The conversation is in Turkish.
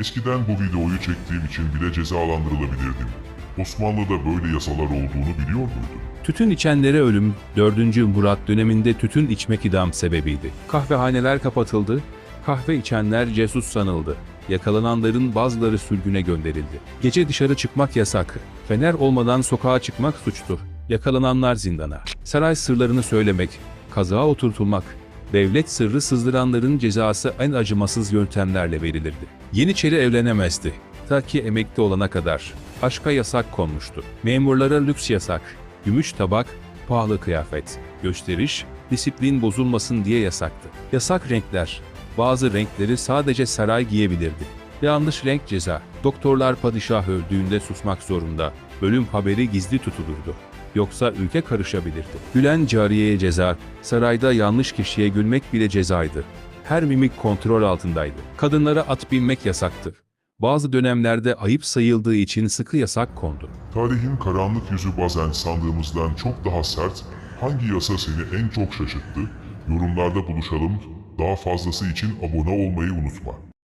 Eskiden bu videoyu çektiğim için bile cezalandırılabilirdim. Osmanlı'da böyle yasalar olduğunu biliyor muydun? Tütün içenlere ölüm 4. Murat döneminde tütün içmek idam sebebiydi. Kahvehaneler kapatıldı, kahve içenler cesus sanıldı. Yakalananların bazıları sürgüne gönderildi. Gece dışarı çıkmak yasak. Fener olmadan sokağa çıkmak suçtur. Yakalananlar zindana. Saray sırlarını söylemek, kazağa oturtulmak, devlet sırrı sızdıranların cezası en acımasız yöntemlerle verilirdi. Yeniçeri evlenemezdi. Ta ki emekli olana kadar. Aşka yasak konmuştu. Memurlara lüks yasak. Gümüş tabak, pahalı kıyafet, gösteriş, disiplin bozulmasın diye yasaktı. Yasak renkler. Bazı renkleri sadece saray giyebilirdi. Yanlış renk ceza. Doktorlar padişah öldüğünde susmak zorunda. Ölüm haberi gizli tutulurdu. Yoksa ülke karışabilirdi. Gülen cariyeye ceza, sarayda yanlış kişiye gülmek bile cezaydı. Her mimik kontrol altındaydı. Kadınlara at binmek yasaktı. Bazı dönemlerde ayıp sayıldığı için sıkı yasak kondu. Tarihin karanlık yüzü bazen sandığımızdan çok daha sert. Hangi yasa seni en çok şaşırttı? Yorumlarda buluşalım. Daha fazlası için abone olmayı unutma.